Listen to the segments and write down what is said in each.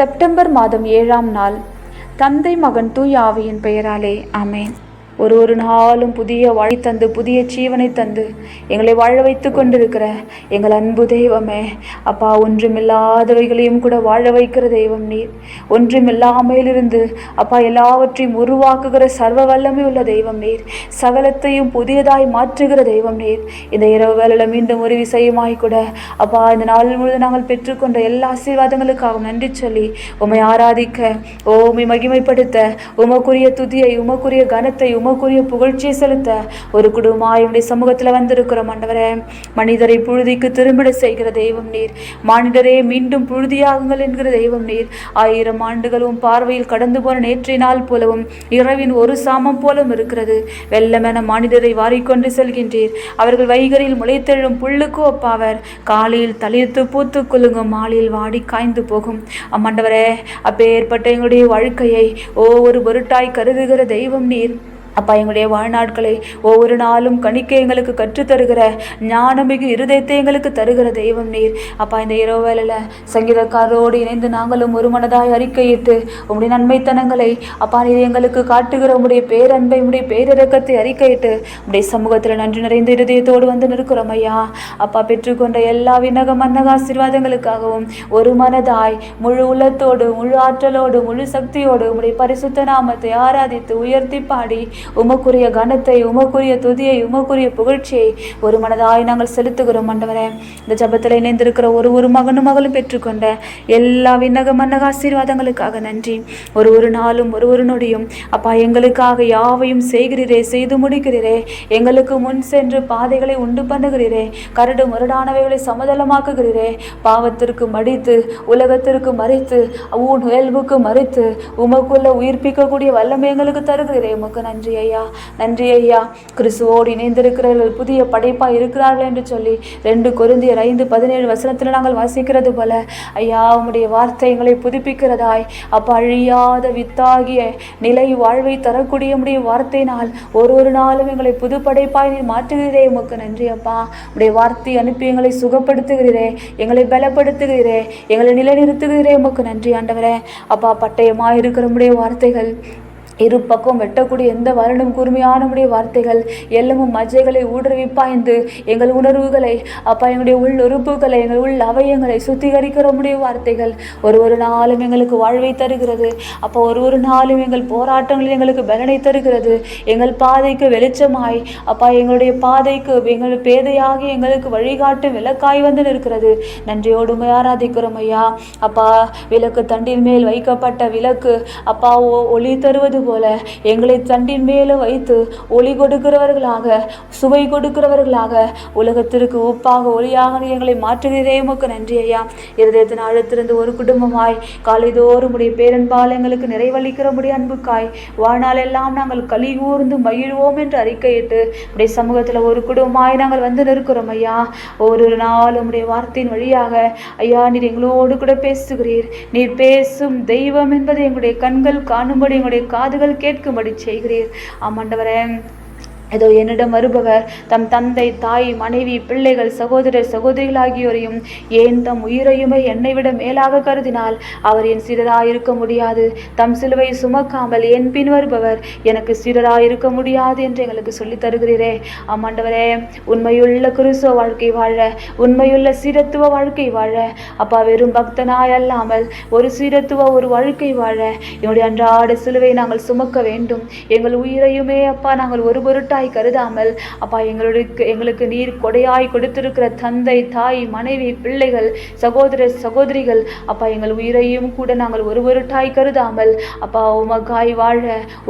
September மாதம் ஏழாம் நாள். தந்தை மகன் தூய் ஆவியின் பெயராலே அமேன் ஒரு ஒரு நாளும் புதிய வழி தந்து புதிய ஜீவனை தந்து எங்களை வாழ வைத்து கொண்டிருக்கிற எங்கள் அன்பு தெய்வமே. அப்பா ஒன்றுமில்லாதவைகளையும் கூட வாழ வைக்கிற தெய்வம் நீர். ஒன்றுமில்லாமையிலிருந்து அப்பா எல்லாவற்றையும் உருவாக்குகிற சர்வ வல்லமை உள்ள தெய்வம் நீர். சகலத்தையும் புதியதாய் மாற்றுகிற தெய்வம் நீர். இந்த இரவு வேலையில் மீண்டும் ஒரு விசயமாய் கூட அப்பா இந்த நாள் முழுவதும் நாங்கள் பெற்றுக்கொண்ட எல்லா ஆசீர்வாதங்களுக்காகவும் நன்றி சொல்லி உம்மை ஆராதிக்க ஓமை மகிமைப்படுத்த உமக்குரிய துதியை உமக்குரிய கனத்தை உமக்குரிய புகழ்ச்சியை செலுத்த ஒரு குடும்பமாய் உடைய சமூகத்தில் வந்திருக்கிறோம் ஆண்டவரே. மனிதரை புழுதிக்கு திரும்பிட செய்கிற தெய்வம் நீர். மானிடரே மீண்டும் புழுதியாகுங்கள் என்கிற தெய்வம் நீர். ஆயிரம் ஆண்டுகளும் பார்வையில் கடந்து போன நேற்றைய நாள் போலவும் இரவின் ஒரு சாமம் போலவும் இருக்கிறது. வெள்ளமென மானிடரை வாரிக்கொண்டு செல்கின்றீர். அவர்கள் வைகரில் முளைத்தெழும் புல்லுக்கு ஒப்பாவர். காலையில் தளிர்த்து பூத்து குலுங்கும் மாலையில் வாடி காய்ந்து போகும். அம்மாண்டவரே அப்பேற்பட்ட எங்களுடைய வாழ்க்கையை ஒவ்வொரு பொருட்டாய் கருதுகிற தெய்வம் நீர். அப்பா எங்களுடைய வாழ்நாட்களை ஒவ்வொரு நாளும் கணிக்க எங்களுக்கு கற்றுத்தருகிற ஞானமிகு இருதயத்தை எங்களுக்கு தருகிற தெய்வம் நீர். அப்பா இந்த இரவு வேலையில் சங்கீதக்காரரோடு இணைந்து நாங்களும் ஒரு மனதாய் அறிக்கையிட்டு உங்களுடைய நன்மைத்தனங்களை அப்பா நீர் எங்களுக்கு காட்டுகிற உங்களுடைய பேரன்பை உம்முடைய பேரிரக்கத்தை அறிக்கையிட்டு உம்முடைய சமூகத்தில் நன்றி நிறைந்த இருதயத்தோடு வந்து நிற்கிறோம் ஐயா. அப்பா பெற்றுக்கொண்ட எல்லா விண்ணக மன்னக ஆசீர்வாதங்களுக்காகவும் ஒரு மனதாய் முழு உள்ளத்தோடு முழு ஆற்றலோடு முழு சக்தியோடு உங்களுடைய பரிசுத்த நாமத்தை ஆராதித்து உயர்த்தி பாடி உமக்குரிய கனத்தை உமக்குரிய துதியை உமக்குரிய புகழ்ச்சியை ஒரு மனதாய் நாங்கள் செலுத்துகிறோம் மண்டவரே இந்த ஜபத்தில் இணைந்திருக்கிற ஒரு ஒரு மகனும் மகளும் பெற்றுக்கொண்ட எல்லா விண்ணக மன்னக ஆசீர்வாதங்களுக்காக நன்றி. ஒரு ஒரு நாளும் ஒரு ஒரு நொடியும் அப்பா எங்களுக்காக யாவையும் செய்கிறீரே செய்து முடிக்கிறீரே. எங்களுக்கு முன் சென்று பாதைகளை உண்டு பண்ணுகிறீரே. கரடு முரடானவைகளை சமதளமாக்குகிறீரே. பாவத்திற்கு மடித்து உலகத்திற்கு மறைத்து உன் இயல்புக்கு மறைத்து உமக்குள்ள உயிர்ப்பிக்கக்கூடிய வல்லமை எங்களுக்கு தருகிறீரே. உமக்கு நன்றி. ஐயா நன்றி ஐயா. கிறிஸ்துவோடு இணைந்திருக்கிறவர்கள் புதிய படைப்பாக இருக்கிறார்கள் என்று சொல்லி ரெண்டு குருந்தியர் ஐந்து பதினேழு வசனத்தில் நாங்கள் வாசிக்கிறது போல ஐயா உம்முடைய வார்த்தை எங்களை புதுப்பிக்கிறதாய். அப்போ அழியாத வித்தாகிய நிலை வாழ்வை தரக்கூடிய உம்முடைய வார்த்தையினால் ஒரு ஒரு நாளும் எங்களை புது படைப்பாய் நீர் மாற்றுகிறீரே. உமக்கு நன்றி அப்பா. உடைய வார்த்தை அனுப்பி எங்களை சுகப்படுத்துகிறீரே எங்களை பலப்படுத்துகிறீரே எங்களை நிலைநிறுத்துகிறீரே. உமக்கு நன்றி ஆண்டவரே. அப்பா பட்டயமாக இருக்கிற உம்முடைய வார்த்தைகள் இரு பக்கம் வெட்டக்கூடிய எந்த வருடம் கூர்மையானவுடைய வார்த்தைகள் எல்லமும் மஜைகளை ஊடுருவி பாய்ந்து எங்கள் உணர்வுகளை அப்பா எங்களுடைய உள் உறுப்புகளை எங்கள் உள் அவயங்களை சுத்திகரிக்கிற உடைய வார்த்தைகள் ஒரு ஒரு நாளும் எங்களுக்கு வாழ்வை தருகிறது. அப்போ ஒரு ஒரு நாளும் எங்கள் போராட்டங்களில் எங்களுக்கு பலனை தருகிறது. எங்கள் பாதைக்கு வெளிச்சமாய் அப்பா எங்களுடைய பாதைக்கு எங்கள் பேதையாகி எங்களுக்கு வழிகாட்டு விளக்காய் வந்து நிற்கிறது. நன்றியோடு ஆராதிக்கிறோம் ஐயா. அப்பா விளக்கு தண்டின் மேல் வைக்கப்பட்ட விளக்கு அப்பா ஒளி தருவது போல எங்களை தண்டின் மேலே வைத்து ஒளி கொடுக்கிறவர்களாக சுவை கொடுக்கிறவர்களாக உலகத்திற்கு உப்பாக ஒளியாக எங்களை மாற்றுகிறதே உமக்கு நன்றி ஐயா. இருதயத்தின் ஆழத்திலிருந்து ஒரு குடும்பமாய் காலைதோறும் உடைய பேரன்பால் எங்களுக்கு நிறைவளிக்கிற உடைய அன்புக்காய் வாழ்நாள் எல்லாம் நாங்கள் களி ஊர்ந்து மகிழ்வோம் என்று அறிக்கையிட்டு உடைய சமூகத்தில் ஒரு குடும்பமாய் நாங்கள் வந்து நிற்கிறோம் ஐயா. ஒரு நாள் உடைய வார்த்தையின் வழியாக ஐயா நீர் எங்களோடு கூட பேசுகிறீர். நீர் பேசும் தெய்வம் என்பதை எங்களுடைய கண்கள் காணும்படி எங்களுடைய காது காதுகள் கேட்கும்படி செய்கிறீர். ஆமாண்டவரே இதோ என்னிடம் வருபவர் தம் தந்தை தாய் மனைவி பிள்ளைகள் சகோதரர் சகோதரிகள் ஆகியோரையும் ஏன் தம் உயிரையுமே என்னை விட மேலாக கருதினால்? அவர் என் சீடராய் இருக்க முடியாது. தம் சிலுவை சுமக்காமல் என் பின் வருபவர் எனக்கு சீடராய் இருக்க முடியாது என்று எங்களுக்கு சொல்லித் தருகிறீரே. ஆமாண்டவரே உண்மையுள்ள குருசோ வாழ்க்கை வாழ உண்மையுள்ள சீரத்துவ வாழ்க்கை வாழ. அப்பா வெறும் பக்தனாய் அல்லாமல் ஒரு சீரத்துவ ஒரு வாழ்க்கை வாழ. என்னுடைய அன்றாட சிலுவை நாங்கள் சுமக்க வேண்டும். எங்கள் உயிரையுமே அப்பா நாங்கள் ஒரு குறையாய் கருதாமல் அப்பா எங்களுக்கு எங்களுக்கு நீர் கொடையாய் கொடுத்திருக்கிற தந்தை தாய் மனைவி பிள்ளைகள் சகோதர சகோதரிகள் அப்பா எங்கள் உயிரையும் கூட நாங்கள் ஒரு பொருட்டாய் கருதாமல் அப்பா உமக்காய் வாழ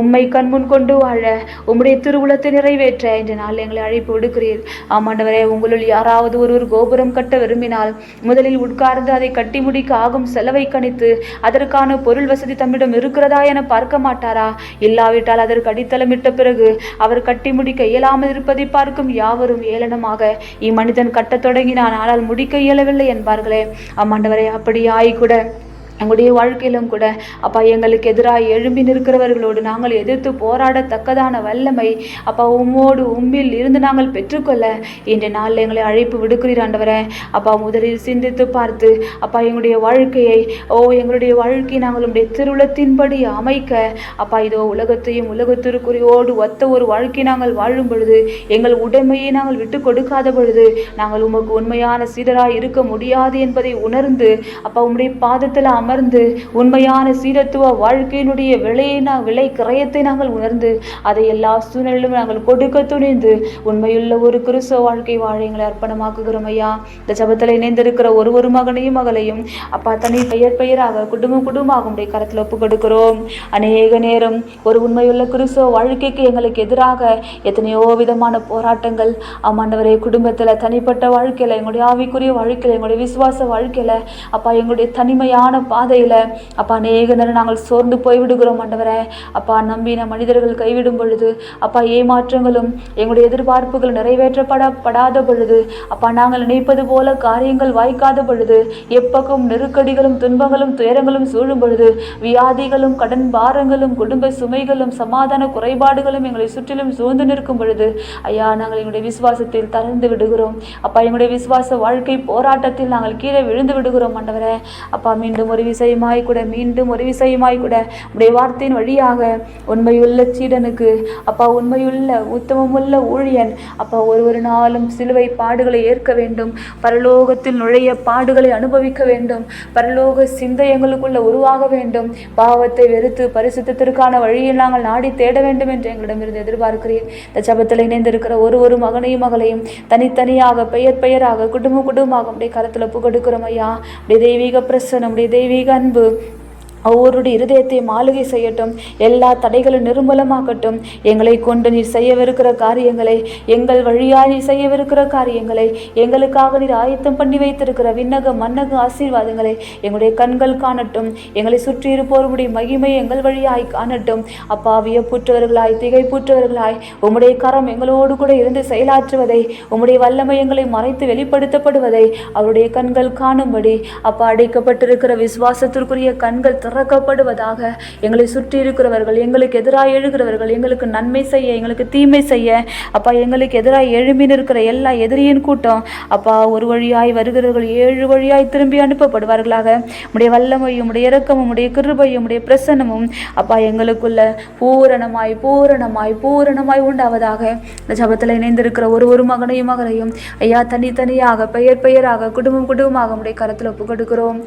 உம்மை கண்முன் கொண்டு வாழ உம்முடைய திருவுளத்தை நிறைவேற்ற என்ற நாள் எங்களை அழைப்பு விடுக்கிறீர். ஆமாண்டவரே உங்களுள் யாராவது ஒருவர் கோபுரம் கட்ட விரும்பினால் முதலில் உட்கார்ந்து அதை கட்டி முடிக்க ஆகும் செலவை கணித்து அதற்கான பொருள் வசதி தம்மிடம் இருக்கிறதா என பார்க்க மாட்டாரா? இல்லாவிட்டால் அதற்கு அடித்தளமிட்ட பிறகு அவர் கட்டி முடிக்க இயலாமல் இருப்பதை பார்க்கும் யாவரும் ஏளனமாக இம்மனிதன் கட்டத் தொடங்கினான் ஆனால் முடிக்க இயலவில்லை என்பார்களே. ஆமாண்டவரே அப்படி கூட எங்களுடைய வாழ்க்கையிலும் கூட அப்பா எங்களுக்கு எதிராக எழும்பி நிற்கிறவர்களோடு நாங்கள் எதிர்த்து போராடத்தக்கதான வல்லமை அப்பா உம்மோடு உம்மில் இருந்து நாங்கள் பெற்றுக்கொள்ள இன்றைய நாளில் எங்களை அழைப்பு விடுக்கிறீர் ஆண்டவரே. அப்பா முதலில் சிந்தித்து பார்த்து அப்பா எங்களுடைய வாழ்க்கையை ஓ எங்களுடைய வாழ்க்கையை நாங்கள் உடைய திருவுளத்தின்படி அமைக்க அப்பா இதோ உலகத்தையும் உலகத்திற்குரியோடு ஒத்த ஒரு வாழ்க்கை நாங்கள் வாழும் பொழுது எங்கள் உடைமையை நாங்கள் விட்டு கொடுக்காத பொழுது நாங்கள் உமக்கு உண்மையான சீடராக இருக்க முடியாது என்பதை உணர்ந்து அப்பா உம்முடைய பாதத்தில் அமர்ந்து உண்மையான சீரத்துவ வாழ்க்கையினுடைய விலையை நான் விலை கிரயத்தை நாங்கள் உணர்ந்து அதை எல்லா சூழ்நிலையிலும் நாங்கள் கொடுக்க துணிந்து உண்மையுள்ள ஒரு கிறிஸ்தவ வாழ்க்கை வாழ எங்களை அர்ப்பணமாக்குகிறோம் ஐயா. இந்த ஜபத்தில் இணைந்திருக்கிற ஒரு ஒரு மகனையும் மகளையும் அப்பா தனி பெயர் பெயராக குடும்பம் குடும்பமாக உடைய கரத்தில் ஒப்பு கொடுக்கிறோம். அநேக நேரம் ஒரு உண்மையுள்ள கிறிஸ்தவ வாழ்க்கைக்கு எங்களுக்கு எதிராக எத்தனையோ விதமான போராட்டங்கள். ஆமாண்டவரே குடும்பத்தில் தனிப்பட்ட வாழ்க்கையில் எங்களுடைய ஆவிக்குரிய வாழ்க்கையில் எங்களுடைய விசுவாச வாழ்க்கையில் அப்பா எங்களுடைய தனிமையான பாதையில் அப்பா அநேக நேரம் நாங்கள் சோர்ந்து போய்விடுகிறோம் ஆண்டவரே. அப்பா நம்பின மனிதர்கள் கைவிடும் பொழுது அப்பா ஏமாற்றங்களும் எங்களுடைய எதிர்பார்ப்புகள் நிறைவேற்றப்படப்படாத பொழுது அப்பா நாங்கள் நினைப்பது போல காரியங்கள் வாய்க்காத பொழுது எப்பக்கம் நெருக்கடிகளும் துன்பங்களும் துயரங்களும் சூழும் பொழுது வியாதிகளும் கடன் பாரங்களும் குடும்ப சுமைகளும் சமாதான குறைபாடுகளும் எங்களை சுற்றிலும் சூழ்ந்து நிற்கும் பொழுது ஐயா நாங்கள் எங்களுடைய விசுவாசத்தில் தளர்ந்து விடுகிறோம். அப்பா எங்களுடைய விசுவாச வாழ்க்கை போராட்டத்தில் நாங்கள் கீழே விழுந்து விடுகிறோம் ஆண்டவரே. அப்பா மீண்டும் ஒரு விஷயமாய் கூட மீண்டும் ஒரு விஷயமாய் கூட உடைய வார்த்தையின் வழியாக உண்மையுள்ள சீடனுக்கு அப்பா உண்மையுள்ள உத்தமமுள்ள ஊழியன் அப்பா ஒரு ஒரு நாளும் சிலுவை பாடுகளை ஏற்க வேண்டும் பரலோகத்தில் நுழைய பாடுகளை அனுபவிக்க வேண்டும் பரலோக சிந்தை எங்களுக்குள்ள உருவாக வேண்டும் பாவத்தை வெறுத்து பரிசுத்திற்கான வழியில் நாங்கள் நாடி தேட வேண்டும் என்று எங்களிடமிருந்து எதிர்பார்க்கிறேன் இந்த சபத்தில் இணைந்திருக்கிற ஒரு ஒரு மகனையும் மகளையும் தனித்தனியாக பெயர் பெயராக குடும்ப குடும்பமாக அப்படியே கரத்தில் ஒப்பு ஐயா. அப்படியே தெய்வீக பிரசனம் அப்படியே தெய்வீக அன்பு ஒவ்வொருடைய இருதயத்தை மாளிகை செய்யட்டும். எல்லா தடைகளும் நிர்மூலமாகட்டும் எங்களை கொண்டு நீர் செய்யவிருக்கிற காரியங்களை எங்கள் வழியாய் நீர் செய்யவிருக்கிற காரியங்களை எங்களுக்காக நீர் ஆயத்தம் பண்ணி வைத்திருக்கிற விண்ணக மன்னக ஆசீர்வாதங்களை எங்களுடைய கண்கள் காணட்டும். எங்களை சுற்றி இருப்போருடைய மகிமை எங்கள் வழியாய் காணட்டும். அப்பாவிய புற்றவர்களாய் திகை திகைப்புற்றவர்களாய் உம்முடைய கரம் எங்களோடு கூட இருந்து செயலாற்றுவதை உம்முடைய வல்லமை எங்களை மறைத்து வெளிப்படுத்தப்படுவதை அவருடைய கண்கள் காணும்படி அப்பா அடைக்கப்பட்டிருக்கிற விசுவாசத்திற்குரிய கண்கள் திறக்கப்படுவதாக எங்களை சுற்றி இருக்கிறவர்கள் எங்களுக்கு எதிராக எழுகிறவர்கள் எங்களுக்கு நன்மை செய்ய எங்களுக்கு தீமை செய்ய அப்பா எங்களுக்கு எதிராக எழும்பி நிற்கிற எல்லா எதிரியின் கூட்டம் அப்பா ஒரு வழியாய் வருகிறவர்கள் ஏழு வழியாய் திரும்பி அனுப்பப்படுவார்களாக. உடைய வல்லமையும் உடைய இறக்கமும் உடைய கிருபையும் உடைய பிரசன்னமும் அப்பா எங்களுக்குள்ள பூரணமாய் பூரணமாய் பூரணமாய் உண்டாவதாக. இந்த ஜபத்தில் இணைந்திருக்கிற ஒரு ஒரு மகனையும் மகளையும் ஐயா தனித்தனியாக பெயர் பெயராக குடும்பம் குடும்பமாக உடைய கரத்தில் ஒப்பு கொடுக்கிறோம்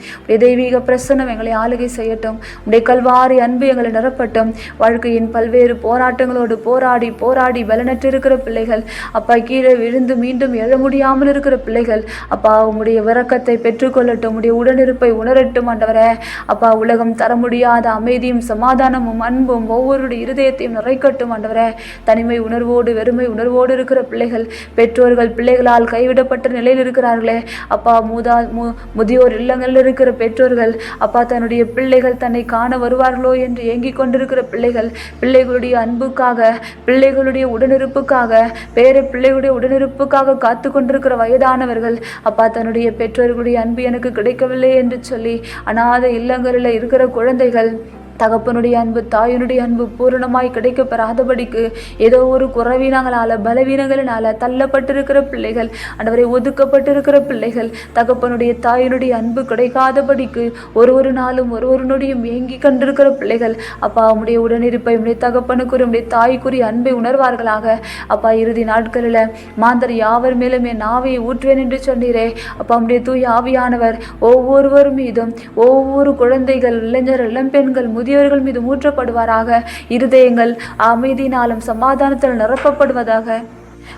தெய்வீக பிரசன்னம் எங்களை ஆளுகை செய்ய செய்யட்டும் உடைய கல்வாரி அன்பு எங்களை நிரப்பட்டும். வாழ்க்கையின் பல்வேறு போராட்டங்களோடு போராடி போராடி பலனற்றிருக்கிற பிள்ளைகள். அப்பா கீழே விழுந்து மீண்டும் எழ முடியாமல் இருக்கிற பிள்ளைகள். அப்பா உங்களுடைய விரக்கத்தை பெற்றுக்கொள்ளட்டும். உடைய உடனிருப்பை உணரட்டும் ஆண்டவரே. அப்பா உலகம் தர முடியாத அமைதியும் சமாதானமும் அன்பும் ஒவ்வொருடைய இருதயத்தையும் நிறைக்கட்டும் ஆண்டவரே. தனிமை உணர்வோடு வெறுமை உணர்வோடு இருக்கிற பிள்ளைகள். பெற்றோர்கள் பிள்ளைகளால் கைவிடப்பட்ட நிலையில் இருக்கிறார்களே. அப்பா மூதா மு முதியோர் இல்லங்களில் இருக்கிற பெற்றோர்கள். அப்பா தன்னுடைய பிள்ளைகள் தன்னை காண வருவார்களோ என்று ஏங்கிக் கொண்டிருக்கிற பிள்ளைகள் பிள்ளைகளுடைய அன்புக்காக பிள்ளைகளுடைய உடனிருப்புக்காக பேர பிள்ளைகளுடைய உடனிருப்புக்காக காத்து கொண்டிருக்கிற வயதானவர்கள் அப்பா தன்னுடைய பெற்றோர்களுடைய அன்பு எனக்கு கிடைக்கவில்லை என்று சொல்லி அநாத இல்லங்களில் இருக்கிற குழந்தைகள் தகப்பனுடைய அன்பு தாயினுடைய அன்பு பூரணமாய் கிடைக்க பெறாதபடிக்கு ஏதோ ஒரு குறவினங்களால பலவீனங்களினால தள்ளப்பட்டிருக்கிற பிள்ளைகள் அன்றவரை ஒதுக்கப்பட்டிருக்கிற பிள்ளைகள் தகப்பனுடைய தாயினுடைய அன்பு கிடைக்காதபடிக்கு ஒரு ஒரு நாளும் ஒரு ஒரு நொடியும் ஏங்கி கண்டிருக்கிற பிள்ளைகள் அப்பா உம்முடைய உடனிருப்பை உடைய தகப்பனுக்குரிய உடைய தாய்க்குரிய அன்பை உணர்வார்களாக. அப்பா இறுதி நாட்களில் மாந்தர் யாவர் மேலும் என் ஆவியை ஊற்றுவேன் என்று சொன்னீரே. அப்பா உடைய தூய் ஆவியானவர் ஒவ்வொருவர் மீதும் ஒவ்வொரு குழந்தைகள் இளைஞர் இளம்பெண்கள் முதியவர்கள் மீது ஊற்றப்படுவாராக. இருதயங்கள் அமைதியினாலும் சமாதானத்தில் நிரப்பப்படுவதாக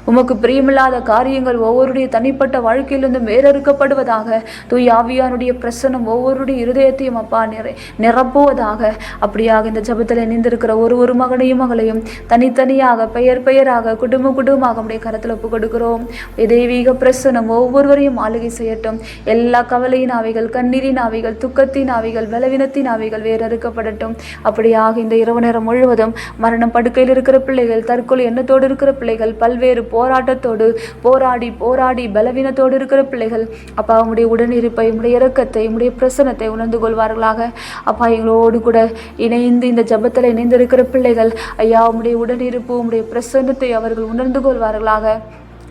உமக்கு பிரியமில்லாத காரியங்கள் ஒவ்வொருடைய தனிப்பட்ட வாழ்க்கையிலிருந்து வேறறுக்கப்படுவதாக தூய் ஆவியானுடைய பிரசனம் ஒவ்வொருடைய இருதயத்தையும் அப்பா நிறை நிரப்புவதாக. அப்படியாக இந்த ஜபத்தில் இணைந்திருக்கிற ஒரு ஒரு மகனையும் மகளையும் தனித்தனியாக பெயர் பெயராக குடும்ப குடும்பமாக உடைய கரத்தில் ஒப்பு கொடுக்கிறோம். தெய்வீக பிரசனம் ஒவ்வொருவரையும் ஆளுகை செய்யட்டும். எல்லா கவலையின் ஆவிகள் கண்ணீரின் ஆவிகள் துக்கத்தின் ஆவிகள் பலவீனத்தின் ஆவிகள் வேறறுக்கப்படட்டும். அப்படியாக இந்த இரவு நேரம் முழுவதும் மரணம் படுக்கையில் இருக்கிற பிள்ளைகள் தற்கொலை எண்ணத்தோடு இருக்கிற பிள்ளைகள் பல்வேறு பல்வேறு போராட்டத்தோடு போராடி போராடி பலவீனத்தோடு இருக்கிற பிள்ளைகள் அப்பா உங்களுடைய உடனிருப்பை உங்களுடைய இறக்கத்தை உங்களுடைய பிரசனத்தை உணர்ந்து கொள்வார்களாக. அப்பா எங்களோடு கூட இணைந்து இந்த ஜெபத்தில் இணைந்திருக்கிற பிள்ளைகள் ஐயா உங்களுடைய உடனிருப்பு உங்களுடைய பிரசன்னத்தை அவர்கள் உணர்ந்து கொள்வார்களாக.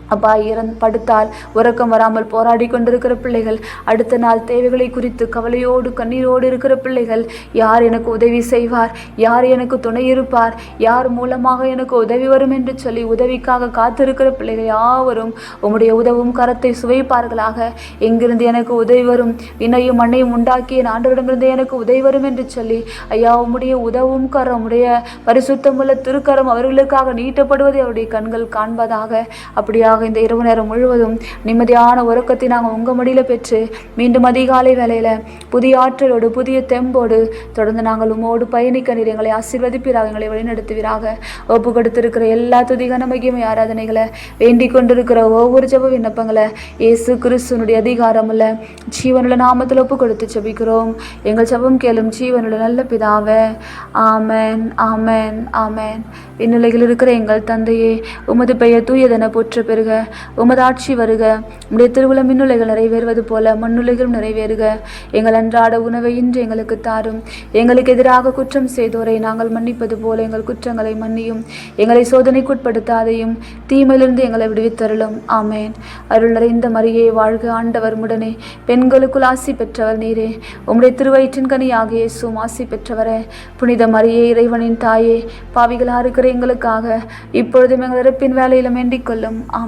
அப்பா இறந்து படுத்தால் உறக்கம் வராமல் போராடி கொண்டிருக்கிற பிள்ளைகள் அடுத்த நாள் தேவைகளை குறித்து கவலையோடு கண்ணீரோடு இருக்கிற பிள்ளைகள் யார் எனக்கு உதவி செய்வார்? யார் எனக்கு துணை இருப்பார்? யார் மூலமாக எனக்கு உதவி வரும் என்று சொல்லி உதவிக்காக காத்திருக்கிற பிள்ளைகள் யாவரும் உம்முடைய உதவும் கரத்தை சுவைப்பார்களாக. எங்கிருந்து எனக்கு உதவி வரும்? வினையும் மண்ணையும் உண்டாக்கிய ஆண்டவரிடமிருந்து எனக்கு உதவி வரும் என்று சொல்லி ஐயா உம்முடைய உதவும் கரம் உடைய பரிசுத்தமுள்ள திருக்கரம் அவர்களுக்காக நீட்டப்படுவதை அவருடைய கண்கள் காண்பதாக. அப்படியாக இந்த இரவு நேரம் முழுவதும் நிம்மதியான உறக்கத்தை நாங்கள் உங்கள் மடியில் பெற்று மீண்டும் அதிகாலை வேலையில் புதிய ஆற்றலோடு புதிய தெம்போடு தொடர்ந்து நாங்கள் உமோடு பயணிக்க நீர் எங்களை ஆசீர்வதிப்பீராக எங்களை வழிநடத்துவீராக. ஒப்பு கொடுத்திருக்கிற எல்லா துதிகன மகிமை ஆராதனைகளை வேண்டிக் கொண்டிருக்கிற ஒவ்வொரு ஜப விண்ணப்பங்களை இயேசு கிறிஸ்துனுடைய அதிகாரமுள்ள ஜீவனுள்ள நாமத்தில் ஒப்பு கொடுத்து ஜெபிக்கிறோம். எங்கள் ஜபம் கேளும் ஜீவனுள்ள நல்ல பிதாவே ஆமேன் ஆமேன் ஆமேன். இந்நிலையில் இருக்கிற எங்கள் தந்தையே உமது பெயர் தூயதென போற்ற பெறுக உமது ஆட்சி வருக. உடைய திருவுள மின்னுலைகள் நிறைவேறுவது போல மண்ணுலைகளும் நிறைவேறுக. எங்கள் அன்றாட உணவை இன்று எங்களுக்கு தாரும். எங்களுக்கு எதிராக குற்றம் செய்தோரை நாங்கள் மன்னிப்பது போல எங்கள் குற்றங்களை மன்னியும். எங்களை சோதனைக்குட்படுத்தாதையும் தீமையிலிருந்து எங்களை விடுவித்தருளும். ஆமேன். அருள் நிறைந்த மரியே வாழ்க ஆண்டவர் முடனே. பெண்களுக்குள் ஆசி பெற்றவர் நீரே. உம்முடைய திருவயிற்றின் கனியாகிய இயேசுவும் ஆசி பெற்றவரே. புனித மரியே இறைவனின் தாயே பாவிகளாக இருக்கிற எங்களுக்காக இப்பொழுதும் எங்கள் இறப்பின் வேலையில வேண்டிக் கொள்ளும்.